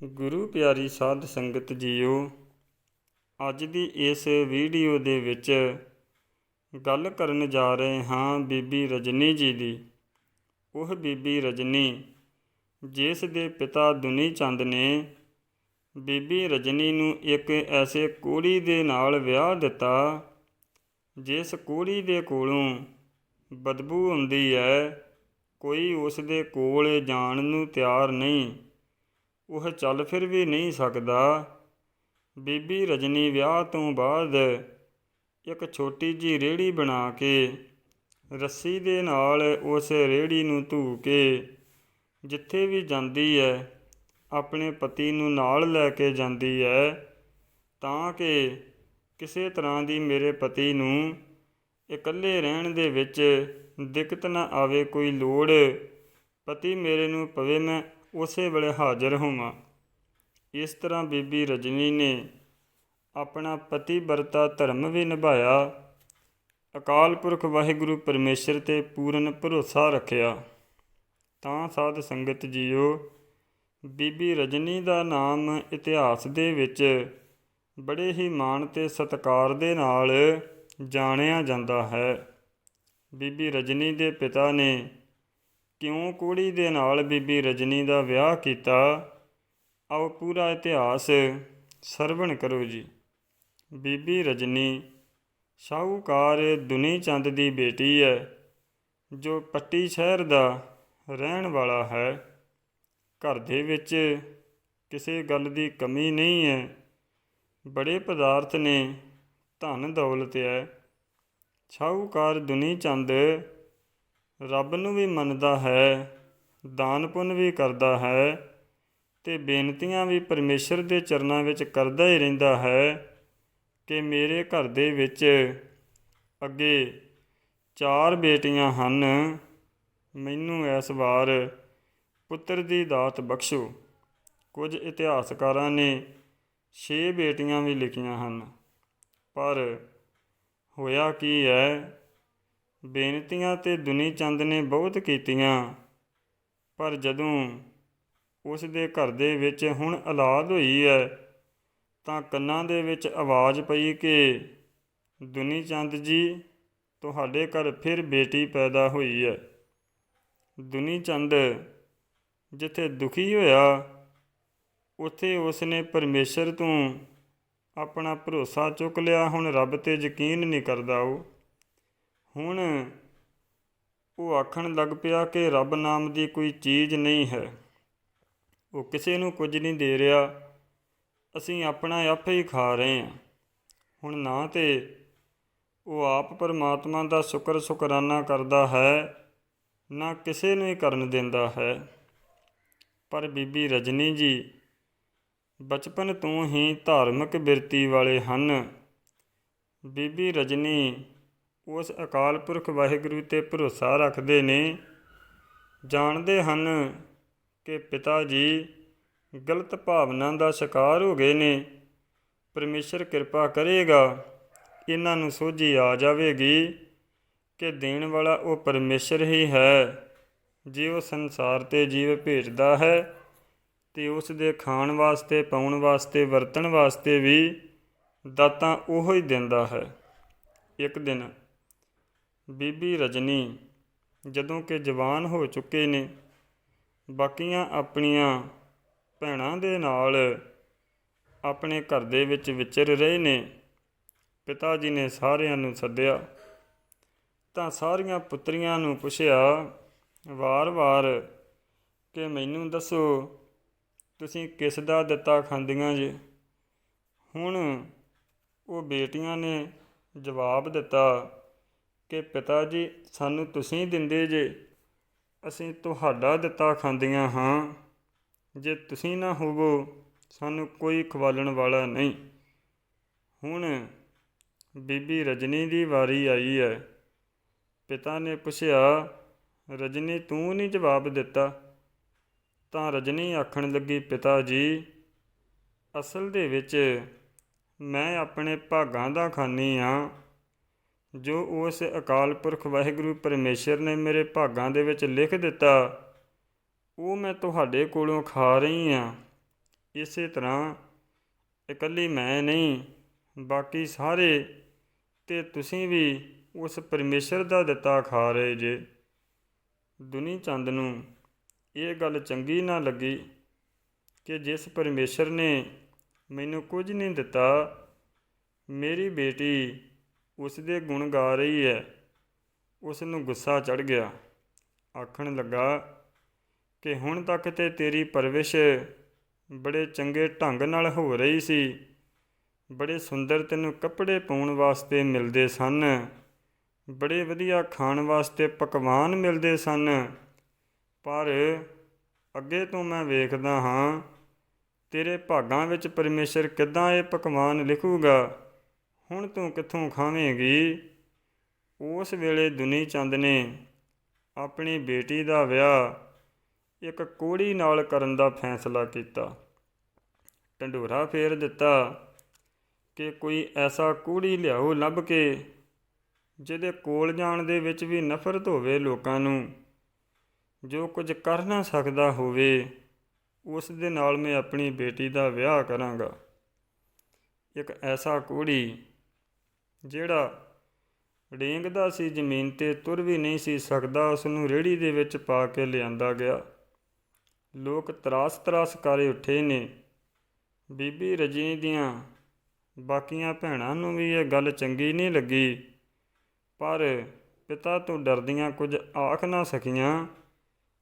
ਗੁਰੂ ਪਿਆਰੀ ਸਾਧ ਸੰਗਤ ਜੀਓ, ਅੱਜ ਦੀ ਇਸ ਵੀਡੀਓ ਦੇ ਵਿੱਚ ਗੱਲ ਕਰਨ ਜਾ ਰਹੇ ਹਾਂ ਬੀਬੀ ਰਜਨੀ ਜੀ ਦੀ। ਉਹ ਬੀਬੀ ਰਜਨੀ, ਜਿਸ ਦੇ ਪਿਤਾ ਦੁਨੀ ਚੰਦ ਨੇ ਬੀਬੀ ਰਜਨੀ ਨੂੰ ਇੱਕ ਐਸੇ ਕੁੜੀ ਦੇ ਨਾਲ ਵਿਆਹ ਦਿੱਤਾ, ਜਿਸ ਕੁੜੀ ਦੇ ਕੋਲੋਂ ਬਦਬੂ ਹੁੰਦੀ ਹੈ, ਕੋਈ ਉਸ ਦੇ ਕੋਲ ਜਾਣ ਨੂੰ ਤਿਆਰ ਨਹੀਂ। ਉਹ ਚੱਲ ਫਿਰ ਵੀ ਨਹੀਂ ਸਕਦਾ। ਬੀਬੀ ਰਜਨੀ ਵਿਆਹ ਤੋਂ ਬਾਅਦ ਇੱਕ ਛੋਟੀ ਜੀ ਰੇੜੀ ਬਣਾ ਕੇ ਰੱਸੀ ਦੇ ਨਾਲ ਉਸ ਰੇੜੀ ਨੂੰ ਧੂ ਕੇ ਜਿੱਥੇ ਵੀ ਜਾਂਦੀ ਹੈ ਆਪਣੇ ਪਤੀ ਨੂੰ ਨਾਲ ਲੈ ਕੇ ਜਾਂਦੀ ਹੈ ਤਾਂ ਕਿ ਕਿਸੇ ਤਰ੍ਹਾਂ ਦੀ ਮੇਰੇ ਪਤੀ ਨੂੰ ਇਕੱਲੇ ਰਹਿਣ ਦੇ ਵਿੱਚ ਦਿੱਕਤ ਨਾ ਆਵੇ, ਕੋਈ ਲੋੜ। ਪਤੀ ਮੇਰੇ ਨੂੰ ਪਵੇ, ਮੈਂ ਉਸੇ ਵੇਲੇ ਹਾਜ਼ਰ ਹੋਵਾਂ। ਇਸ ਤਰ੍ਹਾਂ ਬੀਬੀ ਰਜਨੀ ਨੇ ਆਪਣਾ ਪਤੀ ਵਰਤਾ ਧਰਮ ਵੀ ਨਿਭਾਇਆ। ਅਕਾਲ ਪੁਰਖ ਵਾਹਿਗੁਰੂ ਪਰਮੇਸ਼ਰ ਤੇ ਪੂਰਨ ਭਰੋਸਾ ਰੱਖਿਆ। ਤਾਂ ਸਾਧ ਸੰਗਤ ਜੀਓ, ਬੀਬੀ ਰਜਨੀ ਦਾ ਨਾਮ ਇਤਿਹਾਸ ਦੇ ਵਿੱਚ ਬੜੇ ਹੀ ਮਾਣ ਤੇ ਸਤਿਕਾਰ ਦੇ ਨਾਲ ਜਾਣਿਆ ਜਾਂਦਾ ਹੈ। ਬੀਬੀ ਰਜਨੀ ਦੇ ਪਿਤਾ ਨੇ ਕਿਉਂ ਕੁੜੀ ਦੇ ਨਾਲ ਬੀਬੀ ਰਜਨੀ ਦਾ ਵਿਆਹ ਕੀਤਾ? ਆਓ ਪੂਰਾ ਇਤਿਹਾਸ ਸਰਵਣ ਕਰੋ ਜੀ। ਬੀਬੀ ਰਜਨੀ, ਸ਼ਾਹੂਕਾਰ ਦੁਨੀ ਚੰਦ ਦੀ ਬੇਟੀ ਹੈ, ਜੋ ਪੱਟੀ ਸ਼ਹਿਰ ਦਾ ਰਹਿਣ ਵਾਲਾ ਹੈ। ਘਰ ਦੇ ਵਿੱਚ ਕਿਸੇ ਗੱਲ ਦੀ ਕਮੀ ਨਹੀਂ ਹੈ। ਬੜੇ ਪਦਾਰਥ ਨੇ, ਧਨ ਦੌਲਤ ਹੈ। ਸ਼ਾਹੂਕਾਰ ਦੁਨੀ ਚੰਦ ਰੱਬ ਨੂੰ ਵੀ ਮੰਨਦਾ ਹੈ, ਦਾਨ ਪੁੰਨ ਵੀ ਕਰਦਾ ਹੈ ਤੇ ਬੇਨਤੀਆਂ ਵੀ ਪਰਮੇਸ਼ਰ ਦੇ ਚਰਨਾਂ ਵਿੱਚ ਕਰਦਾ ਹੀ ਰਹਿੰਦਾ ਹੈ ਕਿ ਮੇਰੇ ਘਰ ਦੇ ਵਿੱਚ ਅੱਗੇ ਚਾਰ ਬੇਟੀਆਂ ਹਨ। ਮੈਨੂੰ ਇਸ ਵਾਰ ਪੁੱਤਰ ਦੀ ਦਾਤ ਬਖਸ਼ੋ। ਕੁਝ ਇਤਿਹਾਸਕਾਰਾਂ ਨੇ 6 ਬੇਟੀਆਂ ਵੀ ਲਿਖੀਆਂ ਹਨ। ਪਰ ਹੋਇਆ ਕੀ ਹੈ ਬੇਨਤੀਆਂ ਤੇ ਦੁਨੀ ਚੰਦ ਨੇ ਬਹੁਤ ਕੀਤੀਆਂ। ਪਰ ਜਦੋਂ ਉਸ ਦੇ ਘਰ ਦੇ ਵਿੱਚ ਹੁਣ ਔਲਾਦ ਹੋਈ ਹੈ, ਤਾਂ ਕੰਨਾਂ ਦੇ ਵਿੱਚ ਆਵਾਜ਼ ਪਈ ਕਿ, ਦੁਨੀ ਚੰਦ ਜੀ, ਤੁਹਾਡੇ ਘਰ ਫਿਰ ਬੇਟੀ ਪੈਦਾ ਹੋਈ ਹੈ। ਦੁਨੀ ਚੰਦ ਜਿੱਥੇ ਦੁਖੀ ਹੋਇਆ, ਉੱਥੇ ਉਸ ਨੇ ਪਰਮੇਸ਼ਰ ਤੋਂ ਆਪਣਾ ਭਰੋਸਾ ਚੁੱਕ ਲਿਆ। ਹੁਣ ਰੱਬ ਤੇ ਯਕੀਨ ਨਹੀਂ ਕਰਦਾ ਉਹ। ਹੁਣ ਉਹ ਆਖਣ ਲੱਗ ਪਿਆ ਕਿ ਰੱਬ ਨਾਮ ਦੀ ਕੋਈ ਚੀਜ਼ ਨਹੀਂ ਹੈ। ਉਹ ਕਿਸੇ ਨੂੰ ਕੁਝ ਨਹੀਂ ਦੇ ਰਿਹਾ। ਅਸੀਂ ਆਪਣਾ ਆਪ ਹੀ ਖਾ ਰਹੇ ਹਾਂ। ਹੁਣ ਨਾ ਤੇ ਉਹ ਆਪ ਪਰਮਾਤਮਾ ਦਾ ਸ਼ੁਕਰ ਸ਼ੁਕਰਾਨਾ ਕਰਦਾ ਹੈ, ਨਾ ਕਿਸੇ ਨੂੰ ਹੀ ਕਰਨ ਦਿੰਦਾ ਹੈ। ਪਰ ਬੀਬੀ ਰਜਨੀ ਜੀ, ਬਚਪਨ ਤੋਂ ਹੀ ਧਾਰਮਿਕ ਬਿਰਤੀ ਵਾਲੇ ਹਨ। ਬੀਬੀ ਰਜਨੀ ਉਸ ਅਕਾਲ ਪੁਰਖ ਵਾਹਿਗੁਰੂ ਤੇ ਭਰੋਸਾ ਰੱਖਦੇ ਨੇ। ਜਾਣਦੇ ਹਨ ਕਿ ਪਿਤਾ ਜੀ ਗਲਤ ਭਾਵਨਾ ਦਾ ਸ਼ਿਕਾਰ ਹੋ ਗਏ ਨੇ। ਪਰਮੇਸ਼ਰ ਕਿਰਪਾ ਕਰੇਗਾ, ਇਹਨਾਂ ਨੂੰ ਸੋਝੀ ਆ ਜਾਵੇਗੀ ਕਿ ਦੇਣ ਵਾਲਾ ਉਹ ਪਰਮੇਸ਼ਰ ਹੀ ਹੈ, ਜੇ ਉਹ ਸੰਸਾਰ ਤੇ ਜੀਵ ਭੇਜਦਾ ਹੈ ਤੇ ਉਸ ਦੇ ਖਾਣ ਵਾਸਤੇ, ਪਾਉਣ ਵਾਸਤੇ, ਵਰਤਣ ਵਾਸਤੇ ਵੀ ਦਾਤਾਂ ਉਹ ਹੀ ਦਿੰਦਾ ਹੈ। ਇੱਕ ਦਿਨ ਬੀਬੀ ਰਜਨੀ, ਜਦੋਂ ਕਿ ਜਵਾਨ ਹੋ ਚੁੱਕੇ ਨੇ, ਬਾਕੀਆਂ ਆਪਣੀਆਂ ਭੈਣਾਂ ਦੇ ਨਾਲ ਆਪਣੇ ਘਰ ਦੇ ਵਿੱਚ ਵਿਚਰ ਰਹੇ ਨੇ। ਪਿਤਾ ਜੀ ਨੇ ਸਾਰਿਆਂ ਨੂੰ ਸੱਦਿਆ, ਤਾਂ ਸਾਰੀਆਂ ਪੁੱਤਰੀਆਂ ਨੂੰ ਪੁੱਛਿਆ, ਵਾਰ-ਵਾਰ ਕਿ ਮੈਨੂੰ ਦੱਸੋ, ਤੁਸੀਂ ਕਿਸ ਦਾ ਦਿੱਤਾ ਖਾਂਦੀਆਂ ਜੇ? ਹੁਣ ਉਹ ਬੇਟੀਆਂ ਨੇ ਜਵਾਬ ਦਿੱਤਾ ਕਿ ਪਿਤਾ ਜੀ, ਸਾਨੂੰ ਤੁਸੀਂ ਦਿੰਦੇ ਜੇ, ਅਸੀਂ ਤੁਹਾਡਾ ਦਿੱਤਾ ਖਾਂਦੀਆਂ ਹਾਂ। ਜੇ ਤੁਸੀਂ ਨਾ ਹੋਵੋ, ਸਾਨੂੰ ਕੋਈ ਖਵਾਲਣ ਵਾਲਾ ਨਹੀਂ। ਹੁਣ ਬੀਬੀ ਰਜਨੀ ਦੀ ਵਾਰੀ ਆਈ ਹੈ ਪਿਤਾ ਨੇ ਪੁੱਛਿਆ, ਰਜਨੀ, ਤੂੰ ਨਹੀਂ ਜਵਾਬ ਦਿੱਤਾ? ਤਾਂ ਰਜਨੀ ਆਖਣ ਲੱਗੀ, ਪਿਤਾ ਜੀ, ਅਸਲ ਦੇ ਵਿੱਚ ਮੈਂ ਆਪਣੇ ਭਾਗਾਂ ਦਾ ਖਾਨੀ ਆ। ਜੋ ਉਸ ਅਕਾਲ ਪੁਰਖ ਵਾਹਿਗੁਰੂ ਪਰਮੇਸ਼ਰ ਨੇ ਮੇਰੇ ਭਾਗਾਂ ਦੇ ਵਿੱਚ ਲਿਖ ਦਿੱਤਾ, ਉਹ ਮੈਂ ਤੁਹਾਡੇ ਕੋਲੋਂ ਖਾ ਰਹੀ ਆ ਇਸੇ ਤਰ੍ਹਾਂ ਇਕੱਲੀ ਮੈਂ ਨਹੀਂ, ਬਾਕੀ ਸਾਰੇ ਤੇ ਤੁਸੀਂ ਵੀ ਉਸ ਪਰਮੇਸ਼ਰ ਦਾ ਦਿੱਤਾ ਖਾ ਰਹੇ ਜੇ। ਦੁਨੀ ਚੰਦ ਨੂੰ ਇਹ ਗੱਲ ਚੰਗੀ ਨਾ ਲੱਗੀ ਕਿ ਜਿਸ ਪਰਮੇਸ਼ਰ ਨੇ ਮੈਨੂੰ ਕੁਝ ਨਹੀਂ ਦਿੱਤਾ, ਮੇਰੀ ਬੇਟੀ ਉਸ ਦੇ ਗੁਣ ਗਾ ਰਹੀ ਹੈ। ਉਸ ਨੂੰ ਗੁੱਸਾ ਚੜ ਗਿਆ। ਆਖਣ ਲੱਗਾ ਕਿ ਹੁਣ ਤੱਕ ਤੇ ਤੇਰੀ ਪਰਵਿਸ਼ ਬੜੇ ਚੰਗੇ ਢੰਗ ਨਾਲ ਹੋ ਰਹੀ ਸੀ। ਬੜੇ ਸੁੰਦਰ ਤੈਨੂੰ ਕੱਪੜੇ ਪਾਉਣ ਵਾਸਤੇ ਮਿਲਦੇ ਸਨ। ਬੜੇ ਵਧੀਆ ਖਾਣ ਵਾਸਤੇ ਪਕਵਾਨ ਮਿਲਦੇ ਸਨ। ਪਰ ਅੱਗੇ ਤੋਂ ਮੈਂ ਵੇਖਦਾ ਹਾਂ, ਤੇਰੇ ਭਾਗਾਂ ਵਿੱਚ ਪਰਮੇਸ਼ਰ ਕਿੱਦਾਂ ਇਹ ਪਕਵਾਨ ਲਿਖੂਗਾ? ਹੁਣ ਤੂੰ ਕਿੱਥੋਂ ਖਾਵੇਂਗੀ? ਉਸ ਵੇਲੇ ਦੁਨੀ ਚੰਦ ਨੇ ਆਪਣੀ ਬੇਟੀ ਦਾ ਵਿਆਹ ਇੱਕ ਕੋੜੀ ਨਾਲ ਕਰਨ ਦਾ ਫੈਸਲਾ ਕੀਤਾ। ਢੰਡੋਰਾ ਫੇਰ ਦਿੱਤਾ ਕਿ ਕੋਈ ਐਸਾ ਕੋੜੀ ਲਿਆਓ ਲੱਭ ਕੇ, ਜਿਹਦੇ ਕੋਲ ਜਾਣ ਦੇ ਵਿੱਚ ਵੀ ਨਫ਼ਰਤ ਹੋਵੇ ਲੋਕਾਂ ਨੂੰ। ਜੋ ਕੁਝ ਕਰ ਨਾ ਸਕਦਾ ਹੋਵੇ, ਉਸ ਦੇ ਨਾਲ ਮੈਂ ਆਪਣੀ ਬੇਟੀ ਦਾ ਵਿਆਹ ਕਰਾਂਗਾ। ਇੱਕ ਐਸਾ ਕੋੜੀ ਜਿਹੜਾ ਡੇਂਗਦਾ ਸੀ ਜ਼ਮੀਨ ਤੇ ਤੁਰ ਵੀ ਨਹੀਂ ਸੀ ਸਕਦਾ ਉਸ ਨੂੰ ਰੇੜੀ ਦੇ ਵਿੱਚ ਪਾ ਕੇ ਲਿਆਂਦਾ ਗਿਆ। ਲੋਕ ਤਰਾਸ ਤਰਾਸ ਕਰੇ ਉੱਠੇ ਨੇ। ਬੀਬੀ ਰਜਨੀ ਦੀਆਂ ਬਾਕੀਆਂ ਭੈਣਾਂ ਨੂੰ ਵੀ ਇਹ ਗੱਲ ਚੰਗੀ ਨਹੀਂ ਲੱਗੀ, ਪਰ ਪਿਤਾ ਤੋਂ ਡਰਦੀਆਂ ਕੁਝ ਆਖ ਨਾ ਸਕੀਆਂ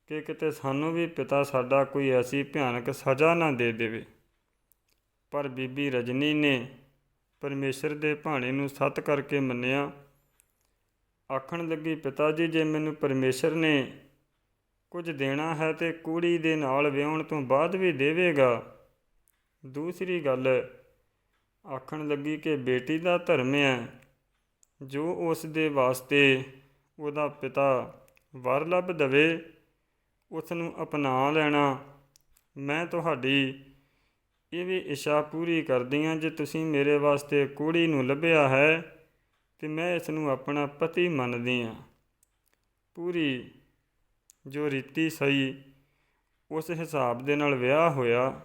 ਕਿ ਕਿਤੇ ਸਾਨੂੰ ਵੀ ਪਿਤਾ ਸਾਡਾ ਕੋਈ ਐਸੀ ਭਿਆਨਕ ਸਜ਼ਾ ਨਾ ਦੇ ਦੇਵੇ। ਪਰ ਬੀਬੀ ਰਜਨੀ ਨੇ ਪਰਮੇਸ਼ਰ ਦੇ ਭਾਣੇ ਨੂੰ ਸੱਤ ਕਰਕੇ ਮੰਨਿਆ। ਆਖਣ ਲੱਗੀ ਪਿਤਾ ਜੀ ਜੇ ਮੈਨੂੰ ਪਰਮੇਸ਼ਰ ਨੇ ਕੁਝ ਦੇਣਾ ਹੈ ਤੇ ਕੁੜੀ ਦੇ ਨਾਲ ਵਿਆਹਣ ਤੋਂ ਬਾਅਦ ਵੀ ਦੇਵੇਗਾ। ਦੂਸਰੀ ਗੱਲ, ਆਖਣ ਲੱਗੀ ਕਿ ਬੇਟੀ ਦਾ ਧਰਮ ਹੈ, ਜੋ ਉਸ ਦੇ ਵਾਸਤੇ ਉਹਦਾ ਪਿਤਾ ਵਰ ਲੱਭ ਦਵੇ, ਉਸ ਨੂੰ ਅਪਣਾ ਲੈਣਾ। ਮੈਂ ਤੁਹਾਡੀ ਇਹ ਵੀ ਇੱਛਾ ਪੂਰੀ ਕਰਦੀ ਹਾਂ ਜੇ ਤੁਸੀਂ ਮੇਰੇ ਵਾਸਤੇ ਕੁੜੀ ਨੂੰ ਲੱਭਿਆ ਹੈ ਤੇ ਮੈਂ ਇਸ ਨੂੰ ਆਪਣਾ ਪਤੀ ਮੰਨਦੀ ਹਾਂ ਪੂਰੀ ਜੋ ਰੀਤੀ ਸਹੀ ਉਸ ਹਿਸਾਬ ਦੇ ਨਾਲ ਵਿਆਹ ਹੋਇਆ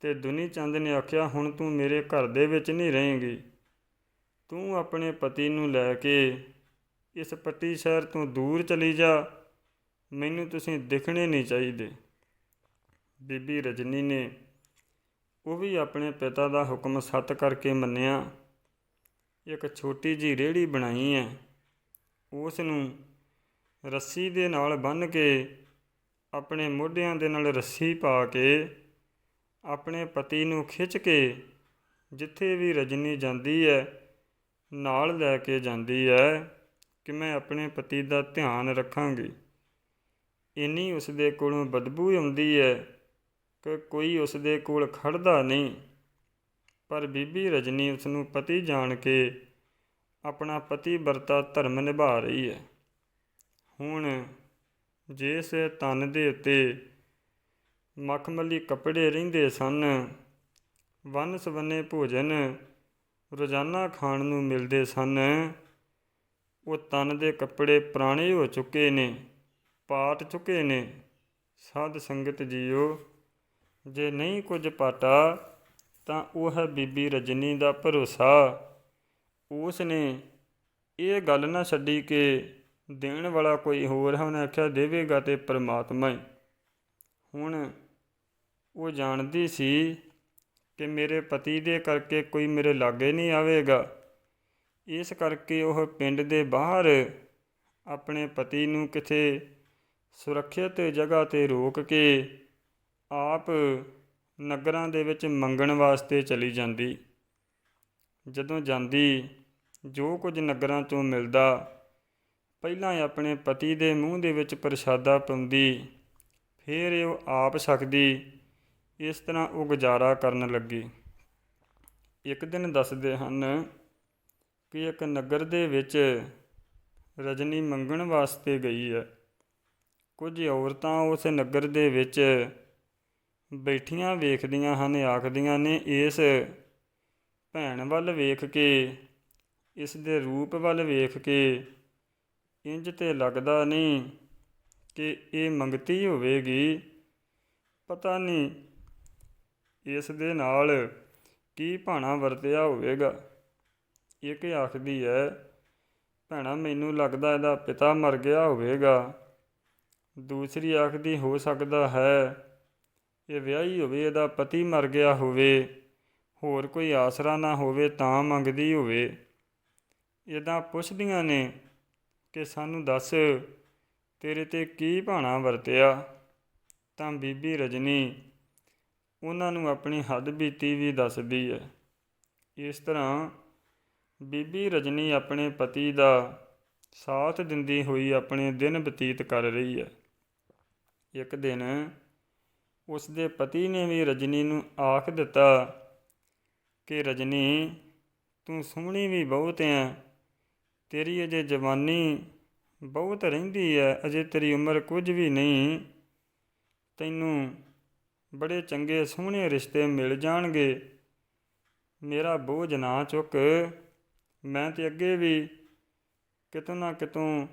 ਤੇ ਦੁਨੀ ਚੰਦ ਨੇ ਆਖਿਆ, ਹੁਣ ਤੂੰ ਮੇਰੇ ਘਰ ਦੇ ਵਿੱਚ ਨਹੀਂ ਰਹੇਂਗੀ। ਤੂੰ ਆਪਣੇ ਪਤੀ ਨੂੰ ਲੈ ਕੇ ਇਸ ਪੱਟੀ ਸ਼ਹਿਰ ਤੋਂ ਦੂਰ ਚਲੀ ਜਾ। ਮੈਨੂੰ ਤੁਸੀਂ ਦਿਖਣੇ ਨਹੀਂ ਚਾਹੀਦੇ। ਬੀਬੀ ਰਜਨੀ ਨੇ ਉਹ ਵੀ ਆਪਣੇ ਪਿਤਾ ਦਾ ਹੁਕਮ ਸੱਤ ਕਰਕੇ ਮੰਨਿਆ। ਇੱਕ ਛੋਟੀ ਜੀ ਰੇੜੀ ਬਣਾਈ ਹੈ ਉਸ ਨੂੰ ਰੱਸੀ ਦੇ ਨਾਲ ਬੰਨ੍ਹ ਕੇ ਆਪਣੇ ਮੋਢਿਆਂ ਦੇ ਨਾਲ ਰੱਸੀ ਪਾ ਕੇ ਆਪਣੇ ਪਤੀ ਨੂੰ ਖਿੱਚ ਕੇ ਜਿੱਥੇ ਵੀ ਰਜਨੀ ਜਾਂਦੀ ਹੈ ਨਾਲ ਲੈ ਕੇ ਜਾਂਦੀ ਹੈ ਕਿ ਮੈਂ ਆਪਣੇ ਪਤੀ ਦਾ ਧਿਆਨ ਰੱਖਾਂਗੀ। ਇੰਨੀ ਉਸ ਦੇ ਕੋਲੋਂ ਬਦਬੂ ਆਉਂਦੀ ਹੈ ਕਿ ਕੋਈ ਉਸ ਦੇ ਕੋਲ ਖੜਦਾ ਨਹੀਂ। ਪਰ ਬੀਬੀ ਰਜਨੀ ਉਸ ਨੂੰ ਪਤੀ ਜਾਣ ਕੇ ਆਪਣਾ ਪਤੀ ਵਰਤਾ ਧਰਮ ਨਿਭਾ ਰਹੀ ਹੈ। ਹੁਣ ਜਿਸ ਤਨ ਦੇ ਉੱਤੇ ਮਖਮਲੀ ਕੱਪੜੇ ਰਹਿੰਦੇ ਸਨ, ਵੰਨ ਸਵੰਨੇ ਭੋਜਨ ਰੋਜ਼ਾਨਾ ਖਾਣ ਨੂੰ ਮਿਲਦੇ ਸਨ, ਉਹ ਤਨ ਦੇ ਕੱਪੜੇ ਪੁਰਾਣੇ ਹੋ ਚੁੱਕੇ ਨੇ, ਪਾਟ ਚੁੱਕੇ ਨੇ। ਸਾਧ ਸੰਗਤ ਜੀਓ ਜੇ ਨਹੀਂ ਕੁਝ ਪਾਟਾ, ਤਾਂ ਉਹ ਹੈ ਬੀਬੀ ਰਜਨੀ ਦਾ ਭਰੋਸਾ। ਉਸ ਨੇ ਇਹ ਗੱਲ ਨਾ ਛੱਡੀ ਕਿ ਦੇਣ ਵਾਲਾ ਕੋਈ ਹੋਰ ਹੈ, ਉਹਨੇ ਆਖਿਆ, ਦੇਵੇਗਾ ਤੇ ਪਰਮਾਤਮਾ ਹੀ ਹੁਣ ਉਹ ਜਾਣਦੀ ਸੀ ਕਿ ਮੇਰੇ ਪਤੀ ਦੇ ਕਰਕੇ ਕੋਈ ਮੇਰੇ ਲਾਗੇ ਨਹੀਂ ਆਵੇਗਾ। ਇਸ ਕਰਕੇ ਉਹ ਪਿੰਡ ਦੇ ਬਾਹਰ ਆਪਣੇ ਪਤੀ ਨੂੰ ਕਿਥੇ ਸੁਰੱਖਿਅਤ ਜਗ੍ਹਾ ਤੇ ਰੋਕ ਕੇ ਆਪ ਨਗਰਾਂ ਦੇ ਵਿੱਚ ਮੰਗਣ ਵਾਸਤੇ ਚਲੀ ਜਾਂਦੀ। ਜਦੋਂ ਜਾਂਦੀ, ਜੋ ਕੁਝ ਨਗਰਾਂ ਤੋਂ ਮਿਲਦਾ, ਪਹਿਲਾਂ ਆਪਣੇ ਪਤੀ ਦੇ ਮੂੰਹ ਦੇ ਵਿੱਚ ਪ੍ਰਸ਼ਾਦਾ ਪਾਉਂਦੀ, ਫਿਰ ਉਹ ਆਪ ਸਕਦੀ ਇਸ ਤਰ੍ਹਾਂ ਉਹ ਗੁਜ਼ਾਰਾ ਕਰਨ ਲੱਗੀ। ਇੱਕ ਦਿਨ ਦੱਸਦੇ ਹਨ ਕਿ ਇੱਕ ਨਗਰ ਦੇ ਵਿੱਚ ਰਜਨੀ ਮੰਗਣ ਵਾਸਤੇ ਗਈ ਹੈ। ਕੁਝ ਔਰਤਾਂ ਉਸ ਨਗਰ ਦੇ ਵਿੱਚ ਬੈਠੀਆਂ ਵੇਖਦੀਆਂ ਹਨ, ਆਖਦੀਆਂ ਨੇ, ਇਸ ਭੈਣ ਵੱਲ ਵੇਖ ਕੇ, ਇਸ ਦੇ ਰੂਪ ਵੱਲ ਵੇਖ ਕੇ ਇੰਜ ਤੇ ਲੱਗਦਾ ਨਹੀਂ ਕਿ ਇਹ ਮੰਗਤੀ ਹੋਵੇਗੀ। ਪਤਾ ਨਹੀਂ ਇਸ ਦੇ ਨਾਲ ਕੀ ਭਾਣਾ ਵਰਤਿਆ ਹੋਵੇਗਾ। ਇੱਕ ਆਖਦੀ ਹੈ, ਭੈਣਾ, ਮੈਨੂੰ ਲੱਗਦਾ ਇਹਦਾ ਪਿਤਾ ਮਰ ਗਿਆ ਹੋਵੇਗਾ। ਦੂਸਰੀ ਆਖਦੀ, ਹੋ ਸਕਦਾ ਹੈ ਇਹ ਵਿਆਹੀ ਹੋਵੇ, ਇਹਦਾ ਪਤੀ ਮਰ ਗਿਆ ਹੋਵੇ, ਹੋਰ ਕੋਈ ਆਸਰਾ ਨਾ ਹੋਵੇ ਤਾਂ ਮੰਗਦੀ ਹੋਵੇ। ਇਦਾਂ ਪੁੱਛਦੀਆਂ ਨੇ ਕਿ, ਸਾਨੂੰ ਦੱਸ, ਤੇਰੇ ਤੇ ਕੀ ਭਾਣਾ ਵਰਤਿਆ? ਤਾਂ ਬੀਬੀ ਰਜਨੀ ਉਹਨਾਂ ਨੂੰ ਆਪਣੀ ਹੱਦ ਬੀਤੀ ਵੀ ਦੱਸਦੀ ਹੈ। ਇਸ ਤਰ੍ਹਾਂ ਬੀਬੀ ਰਜਨੀ ਆਪਣੇ ਪਤੀ ਦਾ ਸਾਥ ਦਿੰਦੀ ਹੋਈ ਆਪਣੇ ਦਿਨ ਬਤੀਤ ਕਰ ਰਹੀ ਹੈ। ਇੱਕ ਦਿਨ ਉਸ ਦੇ ਪਤੀ ਨੇ ਵੀ ਰਜਨੀ ਨੂੰ ਆਖ ਦਿੱਤਾ ਕਿ, ਰਜਨੀ, ਤੂੰ ਸੋਹਣੀ ਵੀ ਬਹੁਤ ਹੈ ਤੇਰੀ ਅਜੇ ਜਵਾਨੀ ਬਹੁਤ ਰਹਿੰਦੀ ਹੈ ਅਜੇ ਤੇਰੀ ਉਮਰ ਕੁਝ ਵੀ ਨਹੀਂ। ਤੈਨੂੰ ਬੜੇ ਚੰਗੇ ਸੋਹਣੇ ਰਿਸ਼ਤੇ ਮਿਲ ਜਾਣਗੇ। ਮੇਰਾ ਬੋਝ ਨਾ ਚੁੱਕ। ਮੈਂ ਤੇ ਅੱਗੇ ਵੀ ਕਿਤੋਂ ਨਾ ਕਿਤੋਂ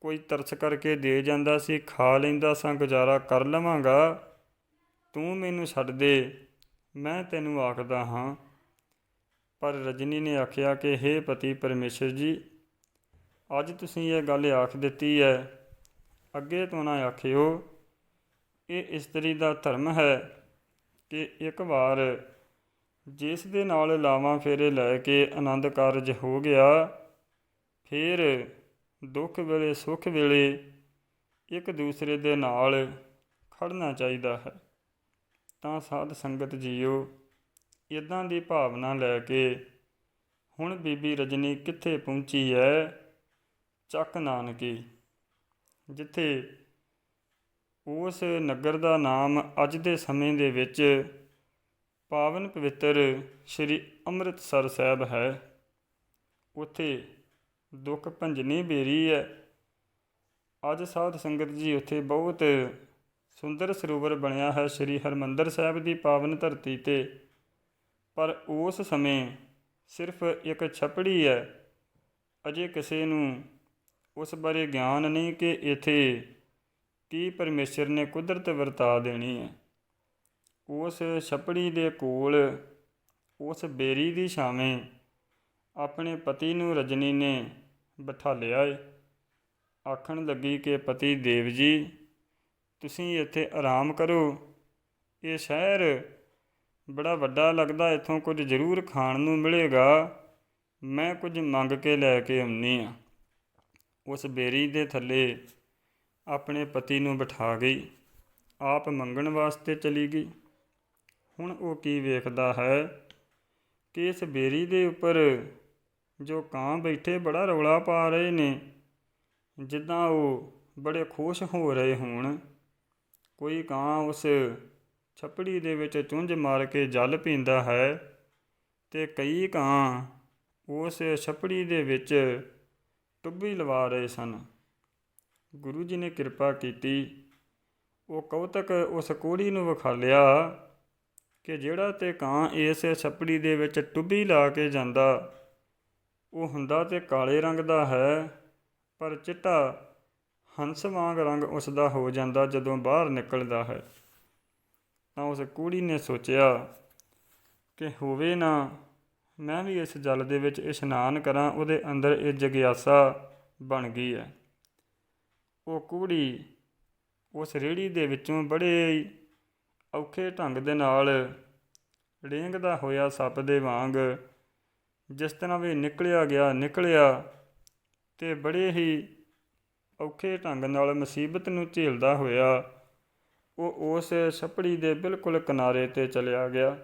ਕੋਈ ਤਰਸ ਕਰਕੇ ਦੇ ਜਾਂਦਾ ਸੀ, ਖਾ ਲੈਂਦਾ ਸਾਂ, ਗੁਜ਼ਾਰਾ ਕਰ ਲਵਾਂਗਾ। ਤੂੰ ਮੈਨੂੰ ਛੱਡ ਦੇ, ਮੈਂ ਤੈਨੂੰ ਆਖਦਾ ਹਾਂ। ਪਰ ਰਜਨੀ ਨੇ ਆਖਿਆ ਕਿ हे ਪਤੀ ਪਰਮੇਸ਼ਰ ਜੀ, ਅੱਜ ਤੁਸੀਂ ਇਹ ਗੱਲ ਆਖ ਦਿੱਤੀ ਹੈ। ਅੱਗੇ ਤੋਂ ਨਾ ਆਖਿਓ, ਇਹ ਇਸਤਰੀ ਦਾ ਧਰਮ ਹੈ ਕਿ ਇੱਕ ਵਾਰ ਜਿਸ ਦੇ ਨਾਲ ਲਾਵਾਂ ਫੇਰੇ ਲੈ ਕੇ ਆਨੰਦ ਕਾਰਜ ਹੋ ਗਿਆ, ਫਿਰ ਦੁੱਖ ਵੇਲੇ ਸੁੱਖ ਵੇਲੇ ਇੱਕ ਦੂਸਰੇ ਦੇ ਨਾਲ ਖੜਨਾ ਚਾਹੀਦਾ ਹੈ। ਤਾਂ ਸਾਧ ਸੰਗਤ ਜੀਓ ਇਦਾਂ ਦੀ ਭਾਵਨਾ ਲੈ ਕੇ ਹੁਣ ਬੀਬੀ ਰਜਨੀ ਕਿੱਥੇ ਪਹੁੰਚੀ ਹੈ ਚੱਕ ਨਾਨਕੀ, ਜਿੱਥੇ ਉਸ ਨਗਰ ਦਾ ਨਾਮ ਅੱਜ ਦੇ ਸਮੇਂ ਦੇ ਵਿੱਚ ਪਾਵਨ ਪਵਿੱਤਰ ਸ੍ਰੀ ਅੰਮ੍ਰਿਤਸਰ ਸਾਹਿਬ ਹੈ। ਉੱਥੇ ਦੁੱਖ ਭੰਜਨੀ ਬੇਰੀ ਹੈ ਅੱਜ ਸਾਧ ਸੰਗਤ ਜੀ ਉੱਥੇ ਬਹੁਤ ਸੁੰਦਰ ਸਰੋਵਰ ਬਣਿਆ ਹੈ ਸ੍ਰੀ ਹਰਮੰਦਰ ਸਾਹਿਬ ਦੀ ਪਾਵਨ ਧਰਤੀ ਤੇ। ਪਰ ਉਸ ਸਮੇਂ ਸਿਰਫ ਇੱਕ ਛਪੜੀ ਹੈ। ਅਜੇ ਕਿਸੇ ਨੂੰ ਉਸ ਬਾਰੇ ਗਿਆਨ ਨਹੀਂ ਕਿ ਇੱਥੇ ਕੀ ਪਰਮੇਸ਼ਰ ਨੇ ਕੁਦਰਤ ਵਰਤਾ ਦੇਣੀ ਹੈ। ਉਸ ਛਪੜੀ ਦੇ ਕੋਲ, ਉਸ ਬੇਰੀ ਦੀ ਛਾਵੇਂ ਆਪਣੇ ਪਤੀ ਨੂੰ ਰਜਨੀ ਨੇ ਬਿਠਾ ਲਿਆ ਏ। ਆਖਣ ਲੱਗੀ ਕਿ ਪਤੀ ਦੇਵ ਜੀ ਤੁਸੀਂ ਇੱਥੇ ਆਰਾਮ ਕਰੋ। ਇਹ ਸ਼ਹਿਰ ਬੜਾ ਵੱਡਾ ਲੱਗਦਾ, ਇੱਥੋਂ ਕੁਝ ਜ਼ਰੂਰ ਖਾਣ ਨੂੰ ਮਿਲੇਗਾ। ਮੈਂ ਕੁਝ ਮੰਗ ਕੇ ਲੈ ਕੇ ਆਉਣੀ ਆ ਉਸ ਬੇਰੀ ਦੇ ਥੱਲੇ ਆਪਣੇ ਪਤੀ ਨੂੰ ਬਿਠਾ ਗਈ। ਆਪ ਮੰਗਣ ਵਾਸਤੇ ਚਲੀ ਗਈ। ਹੁਣ ਉਹ ਕੀ ਵੇਖਦਾ ਹੈ ਕਿ ਇਸ ਬੇਰੀ ਦੇ ਉੱਪਰ ਜੋ ਕਾਂ ਬੈਠੇ ਬੜਾ ਰੌਲਾ ਪਾ ਰਹੇ ਨੇ, ਜਿੱਦਾਂ ਉਹ ਬੜੇ ਖੁਸ਼ ਹੋ ਰਹੇ ਹੋਣ। ਕੋਈ ਕਾਂ ਉਸ ਛੱਪੜੀ ਦੇ ਵਿੱਚ ਚੁੰਝ ਮਾਰ ਕੇ ਜਲ ਪੀਂਦਾ ਹੈ ਤੇ ਕਈ ਕਾਂ ਉਸ ਛੱਪੜੀ ਦੇ ਵਿੱਚ ਟੁੱਬੀ ਲਵਾ ਰਹੇ ਸਨ। ਗੁਰੂ ਜੀ ਨੇ ਕਿਰਪਾ ਕੀਤੀ। ਉਹ ਕੌਤਕ ਉਸ ਕੋੜੀ ਨੂੰ ਵਿਖਾਲਿਆ ਕਿ ਜਿਹੜਾ ਤੇ ਕਾਂ ਇਸ ਛੱਪੜੀ ਦੇ ਵਿੱਚ ਟੁੱਬੀ ਲਾ ਕੇ ਜਾਂਦਾ, ਉਹ ਹੁੰਦਾ ਤੇ ਕਾਲੇ ਰੰਗ ਦਾ ਹੈ, ਪਰ ਚਿੱਟਾ ਹੰਸ ਵਾਂਗ ਰੰਗ ਉਸ ਦਾ ਹੋ ਜਾਂਦਾ ਜਦੋਂ ਬਾਹਰ ਨਿਕਲਦਾ ਹੈ। ਤਾਂ ਉਸ ਕੁੜੀ ਨੇ ਸੋਚਿਆ ਕਿ ਹੋਵੇ ਨਾ, ਮੈਂ ਵੀ ਇਸ ਜਲ ਦੇ ਵਿੱਚ ਇਸ਼ਨਾਨ ਕਰਾਂ, ਉਹਦੇ ਅੰਦਰ ਇਹ ਜਗਿਆਸਾ ਬਣ ਗਈ ਹੈ। ਉਹ ਕੁੜੀ ਉਸ ਰੇੜੀ ਦੇ ਵਿੱਚੋਂ ਬੜੇ ਔਖੇ ਢੰਗ ਦੇ ਨਾਲ ਰੇਂਗਦਾ ਹੋਇਆ ਸੱਪ ਦੇ ਵਾਂਗ ਜਿਸ ਤਰ੍ਹਾਂ ਵੀ ਨਿਕਲਿਆ ਗਿਆ, ਨਿਕਲਿਆ ਤੇ ਬੜੇ ਹੀ ਔਖੇ ਢੰਗ ਨਾਲ ਮੁਸੀਬਤ ਨੂੰ ਝੇਲਦਾ ਹੋਇਆ, ਉਹ ਉਸ ਛਪੜੀ ਦੇ ਬਿਲਕੁਲ ਕਿਨਾਰੇ ਤੇ ਚਲਿਆ ਗਿਆ।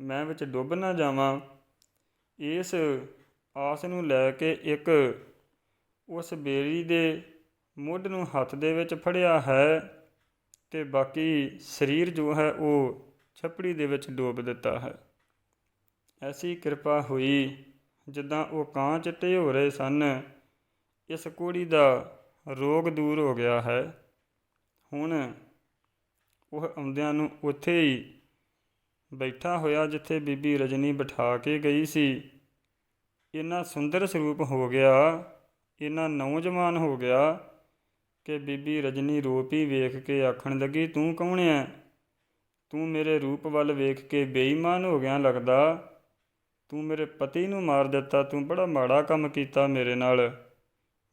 ਮੈਂ ਵਿੱਚ ਡੁੱਬ ਨਾ ਜਾਵਾਂ। ਇਸ ਆਸ ਨੂੰ ਲੈ ਕੇ ਇੱਕ ਉਸ ਬੇਰੀ ਦੇ ਮੁੱਢ ਨੂੰ ਹੱਥ ਦੇ ਵਿੱਚ ਫੜਿਆ ਹੈ ਤੇ ਬਾਕੀ ਸਰੀਰ ਜੋ ਹੈ ਉਹ ਛਪੜੀ ਦੇ ਵਿੱਚ ਡੋਬ ਦਿੱਤਾ ਹੈ। ਐਸੀ ਕਿਰਪਾ ਹੋਈ ਜਿੱਦਾਂ ਉਹ ਕਾਂ ਚਿੱਟੇ ਹੋ ਰਹੇ ਸਨ। ਇਸ ਕੋੜੀ ਦਾ ਰੋਗ ਦੂਰ ਹੋ ਗਿਆ ਹੈ। ਹੁਣ ਉਹ ਆਉਂਦਿਆਂ ਨੂੰ ਉੱਥੇ ਹੀ ਬੈਠਾ ਹੋਇਆ ਜਿੱਥੇ ਬੀਬੀ ਰਜਨੀ ਬਿਠਾ ਕੇ ਗਈ ਸੀ। ਇੰਨਾ ਸੁੰਦਰ ਸਰੂਪ ਹੋ ਗਿਆ, ਇੰਨਾ ਨੌਜਵਾਨ ਹੋ ਗਿਆ ਕਿ ਬੀਬੀ ਰਜਨੀ ਰੋਪੀ ਵੇਖ ਕੇ ਆਖਣ ਲੱਗੀ, ਤੂੰ ਕੌਣ ਹੈ ਤੂੰ ਮੇਰੇ ਰੂਪ ਵੱਲ ਵੇਖ ਕੇ ਬੇਈਮਾਨ ਹੋ ਗਿਆ ਲੱਗਦਾ। ਤੂੰ ਮੇਰੇ ਪਤੀ ਨੂੰ ਮਾਰ ਦਿੱਤਾ, ਤੂੰ ਬੜਾ ਮਾੜਾ ਕੰਮ ਕੀਤਾ ਮੇਰੇ ਨਾਲ।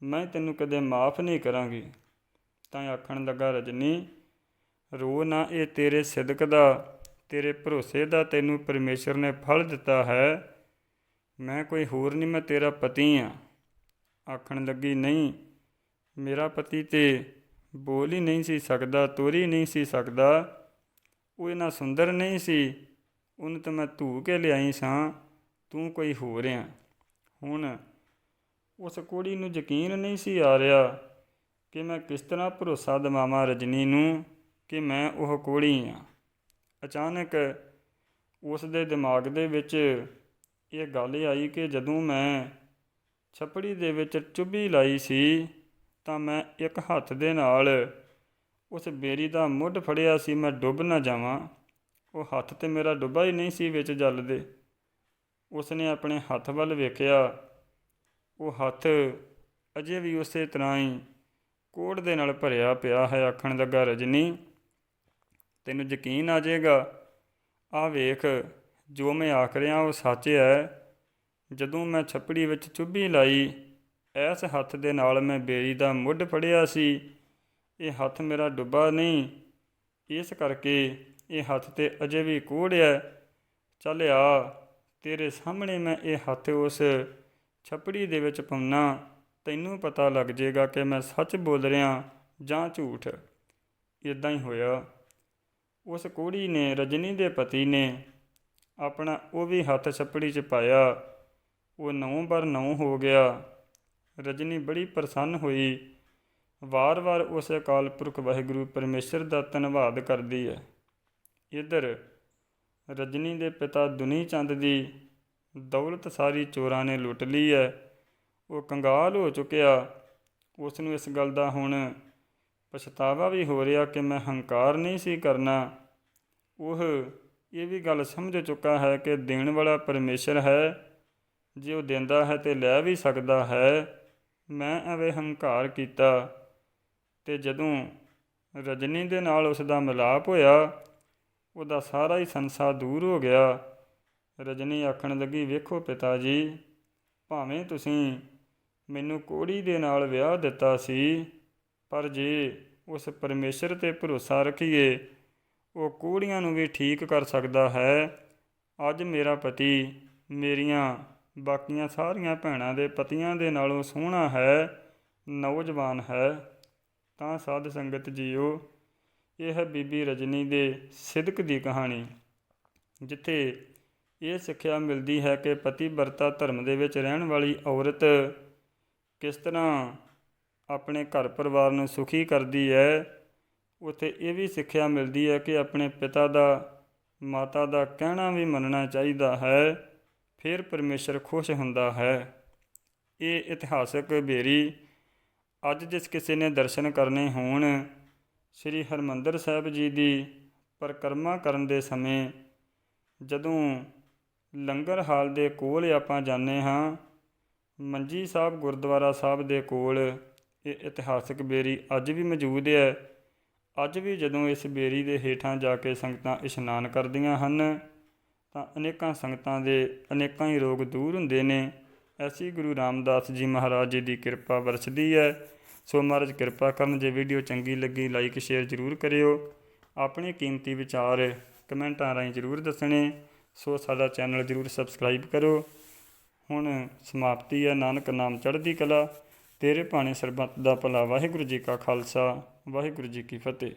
ਮੈਂ ਤੈਨੂੰ ਕਦੇ ਮਾਫ ਨਹੀਂ ਕਰਾਂਗੀ। ਤਾਂ ਆਖਣ ਲੱਗਾ, ਰਜਨੀ ਰੋ ਨਾ, ਇਹ ਤੇਰੇ ਸਿਦਕ ਦਾ, ਤੇਰੇ ਭਰੋਸੇ ਦਾ ਤੈਨੂੰ ਪਰਮੇਸ਼ਰ ਨੇ ਫਲ ਦਿੱਤਾ ਹੈ। ਮੈਂ ਕੋਈ ਹੋਰ ਨਹੀਂ, ਮੈਂ ਤੇਰਾ ਪਤੀ ਆ ਆਖਣ ਲੱਗੀ, ਨਹੀਂ, ਮੇਰਾ ਪਤੀ ਤੇ ਬੋਲ ਹੀ ਨਹੀਂ ਸੀ ਸਕਦਾ, ਤੁਰ ਹੀ ਨਹੀਂ ਸੀ ਸਕਦਾ। ਉਹ ਇਨਾ ਸੁੰਦਰ ਨਹੀਂ ਸੀ। ਉਹਨੂੰ ਤਾਂ ਮੈਂ ਧੂ ਕੇ ਲਿਆਈ ਸਾਂ। ਤੂੰ ਕੋਈ ਹੋਰ ਆ ਹੁਣ ਉਸ ਕੁੜੀ ਨੂੰ ਯਕੀਨ ਨਹੀਂ ਸੀ ਆ ਰਿਹਾ ਕਿ ਮੈਂ ਕਿਸ ਤਰ੍ਹਾਂ ਭਰੋਸਾ ਦਿਵਾਵਾਂ ਰਜਨੀ ਨੂੰ ਕਿ ਮੈਂ ਉਹ ਕੁੜੀ ਆ ਅਚਾਨਕ ਉਸ ਦੇ ਦਿਮਾਗ ਦੇ ਵਿੱਚ ਇਹ ਗੱਲ ਆਈ ਕਿ ਜਦੋਂ ਮੈਂ ਛਪੜੀ ਦੇ ਵਿੱਚ ਚੁੱਭੀ ਲਾਈ ਸੀ ਤਾਂ ਮੈਂ ਇੱਕ ਹੱਥ ਦੇ ਨਾਲ ਉਸ ਬੇਰੀ ਦਾ ਮੁੱਢ ਫੜਿਆ ਸੀ, ਮੈਂ ਡੁੱਬ ਨਾ ਜਾਵਾਂ। ਉਹ ਹੱਥ ਤੇ ਮੇਰਾ ਡੁੱਬਾ ਹੀ ਨਹੀਂ ਸੀ ਵਿੱਚ ਜਲ ਦੇ ਉਸ ਨੇ ਆਪਣੇ ਹੱਥ ਵੱਲ ਵੇਖਿਆ ਉਹ ਹੱਥ ਅਜੇ ਵੀ ਉਸੇ ਤਰ੍ਹਾਂ ਹੀ ਕੋੜ ਦੇ ਨਾਲ ਭਰਿਆ ਪਿਆ ਹੈ, ਆਖਣ ਲੱਗਾ, ਰਜਨੀ, ਤੈਨੂੰ ਯਕੀਨ ਆ ਜਾਏਗਾ? ਆ ਵੇਖ, ਜੋ ਮੈਂ ਆਖ ਰਿਹਾ ਉਹ ਸੱਚ ਹੈ। ਜਦੋਂ ਮੈਂ ਛੱਪੜੀ ਵਿੱਚ ਚੁੱਭੀ ਲਾਈ, ਐਸ ਹੱਥ ਦੇ ਨਾਲ ਮੈਂ ਬੇਰੀ ਦਾ ਮੁੱਢ ਫੜਿਆ ਸੀ। ਇਹ ਹੱਥ ਮੇਰਾ ਡੁੱਬਾ ਨਹੀਂ। ਇਸ ਕਰਕੇ ਇਹ ਹੱਥ ਤੇ ਅਜੇ ਵੀ ਕੋੜ ਹੈ। ਚੱਲ ਆ, ਤੇਰੇ ਸਾਹਮਣੇ ਮੈਂ ਇਹ ਹੱਥ ਉਸ ਛੱਪੜੀ ਦੇ ਵਿੱਚ ਪਾਉਣਾ, ਤੈਨੂੰ ਪਤਾ ਲੱਗ ਜਾਏਗਾ ਕਿ ਮੈਂ ਸੱਚ ਬੋਲ ਰਿਹਾ ਜਾਂ ਝੂਠ। ਇਦਾਂ ਹੀ ਹੋਇਆ। ਉਸ ਕੁੜੀ ਨੇ ਰਜਨੀ ਦੇ ਪਤੀ ਨੇ ਆਪਣਾ ਉਹ ਵੀ ਹੱਥ ਛੱਪੜੀ 'ਚ ਪਾਇਆ। ਉਹ ਨੌਂ ਬਰ ਨੌਂ ਹੋ ਗਿਆ। ਰਜਨੀ ਬੜੀ ਪ੍ਰਸੰਨ ਹੋਈ। ਵਾਰ-ਵਾਰ ਉਸ ਅਕਾਲ ਪੁਰਖ ਵਾਹਿਗੁਰੂ ਪਰਮੇਸ਼ਰ ਦਾ ਧੰਨਵਾਦ ਕਰਦੀ ਹੈ। ਇਧਰ ਰਜਨੀ ਦੇ ਪਿਤਾ ਦੁਨੀ ਚੰਦ ਦੀ ਦੌਲਤ ਸਾਰੀ ਚੋਰਾਂ ਨੇ ਲੁੱਟ ਲਈ ਹੈ ਉਹ ਕੰਗਾਲ ਹੋ ਚੁੱਕਿਆ। ਉਸ ਨੂੰ ਇਸ ਗੱਲ ਦਾ ਹੁਣ ਪਛਤਾਵਾ ਵੀ ਹੋ ਰਿਹਾ ਕਿ ਮੈਂ ਹੰਕਾਰ ਨਹੀਂ ਸੀ ਕਰਨਾ। ਉਹ ਇਹ ਵੀ ਗੱਲ ਸਮਝ ਚੁੱਕਾ ਹੈ ਕਿ ਦੇਣ ਵਾਲਾ ਪਰਮੇਸ਼ਰ ਹੈ। ਜੇ ਉਹ ਦਿੰਦਾ ਹੈ ਤੇ ਲੈ ਵੀ ਸਕਦਾ ਹੈ। ਮੈਂ ਐਵੇਂ ਹੰਕਾਰ ਕੀਤਾ। ਤੇ ਜਦੋਂ ਰਜਨੀ ਦੇ ਨਾਲ ਉਸ ਦਾ ਮਿਲਾਪ ਹੋਇਆ, ਉਹਦਾ ਸਾਰਾ ਹੀ ਸੰਸਾਰ ਦੂਰ ਹੋ ਗਿਆ। ਰਜਨੀ ਆਖਣ ਲੱਗੀ, ਵੇਖੋ ਪਿਤਾ ਜੀ, ਭਾਵੇਂ ਤੁਸੀਂ ਮੈਨੂੰ ਕੋੜੀ ਦੇ ਨਾਲ ਵਿਆਹ ਦਿੱਤਾ ਸੀ, ਪਰ ਜੇ ਉਸ ਪਰਮੇਸ਼ਰ ਤੇ ਭਰੋਸਾ ਰੱਖੀਏ, ਉਹ ਕੋੜੀਆਂ ਨੂੰ ਵੀ ਠੀਕ ਕਰ ਸਕਦਾ ਹੈ। ਅੱਜ ਮੇਰਾ ਪਤੀ ਮੇਰੀਆਂ ਬਾਕੀਆਂ ਸਾਰੀਆਂ ਭੈਣਾਂ ਦੇ ਪਤੀਆਂ ਦੇ ਨਾਲੋਂ ਸੋਹਣਾ ਹੈ, ਨੌਜਵਾਨ ਹੈ। ਤਾਂ ਸਾਧ ਸੰਗਤ ਜੀਓ, ਇਹ ਹੈ ਬੀਬੀ ਰਜਨੀ ਦੇ ਸਿਦਕ ਦੀ ਕਹਾਣੀ, ਜਿੱਥੇ ਇਹ ਸਿੱਖਿਆ ਮਿਲਦੀ ਹੈ ਕਿ ਪਤੀਵਰਤਾ ਧਰਮ ਦੇ ਵਿੱਚ ਰਹਿਣ ਵਾਲੀ ਔਰਤ ਕਿਸ ਤਰ੍ਹਾਂ ਆਪਣੇ ਘਰ ਪਰਿਵਾਰ ਨੂੰ ਸੁਖੀ ਕਰਦੀ ਹੈ, ਉਥੇ ਇਹ ਵੀ ਸਿੱਖਿਆ ਮਿਲਦੀ ਹੈ ਕਿ ਆਪਣੇ ਪਿਤਾ ਦਾ, ਮਾਤਾ ਦਾ ਕਹਿਣਾ ਵੀ ਮੰਨਣਾ ਚਾਹੀਦਾ ਹੈ, ਫਿਰ ਪਰਮੇਸ਼ਰ ਖੁਸ਼ ਹੁੰਦਾ ਹੈ। ਇਹ ਇਤਿਹਾਸਕ ਬੇਰੀ ਅੱਜ ਜਿਸ ਕਿਸੇ ਨੇ ਦਰਸ਼ਨ ਕਰਨੇ ਹੋਣ, ਸ੍ਰੀ ਹਰਮੰਦਰ ਸਾਹਿਬ ਜੀ ਦੀ ਪਰਿਕਰਮਾ ਕਰਨ ਦੇ ਸਮੇਂ ਜਦੋਂ ਲੰਗਰ ਹਾਲ ਦੇ ਕੋਲ ਆਪਾਂ ਜਾਂਦੇ ਹਾਂ। ਮੰਜੀ ਸਾਹਿਬ ਗੁਰਦੁਆਰਾ ਸਾਹਿਬ ਦੇ ਕੋਲ। ਇਹ ਇਤਿਹਾਸਕ ਬੇਰੀ ਅੱਜ ਵੀ ਮੌਜੂਦ ਹੈ। ਅੱਜ ਵੀ ਜਦੋਂ ਇਸ ਬੇਰੀ ਦੇ ਹੇਠਾਂ ਜਾ ਕੇ ਸੰਗਤਾਂ ਇਸ਼ਨਾਨ ਕਰਦੀਆਂ ਹਨ, ਤਾਂ ਅਨੇਕਾਂ ਸੰਗਤਾਂ ਦੇ ਅਨੇਕਾਂ ਹੀ ਰੋਗ ਦੂਰ ਹੁੰਦੇ ਨੇ। ਐਸੀ ਗੁਰੂ ਰਾਮਦਾਸ ਜੀ ਮਹਾਰਾਜ ਜੀ ਦੀ ਕਿਰਪਾ ਵਰਸਦੀ ਹੈ। ਸੋ ਮਹਾਰਾਜ ਕਿਰਪਾ ਕਰਨ, ਜੇ ਵੀਡੀਓ ਚੰਗੀ ਲੱਗੀ, ਲਾਈਕ, ਸ਼ੇਅਰ ਜ਼ਰੂਰ ਕਰਿਓ। ਆਪਣੇ ਕੀਮਤੀ ਵਿਚਾਰ ਕਮੈਂਟਾਂ ਰਾਹੀਂ ਜ਼ਰੂਰ ਦੱਸਣੇ। ਸੋ ਸਾਡਾ ਚੈਨਲ ਜ਼ਰੂਰ ਸਬਸਕ੍ਰਾਈਬ ਕਰੋ। ਹੁਣ ਸਮਾਪਤੀ ਹੈ ਨਾਨਕ ਨਾਮ ਚੜ੍ਹਦੀ ਕਲਾ। ਤੇਰੇ ਭਾਣੇ ਸਰਬੱਤ ਦਾ ਭਲਾ ਵਾਹਿਗੁਰੂ ਜੀ ਕਾ ਖਾਲਸਾ, ਵਾਹਿਗੁਰੂ ਜੀ ਕੀ ਫਤਿਹ।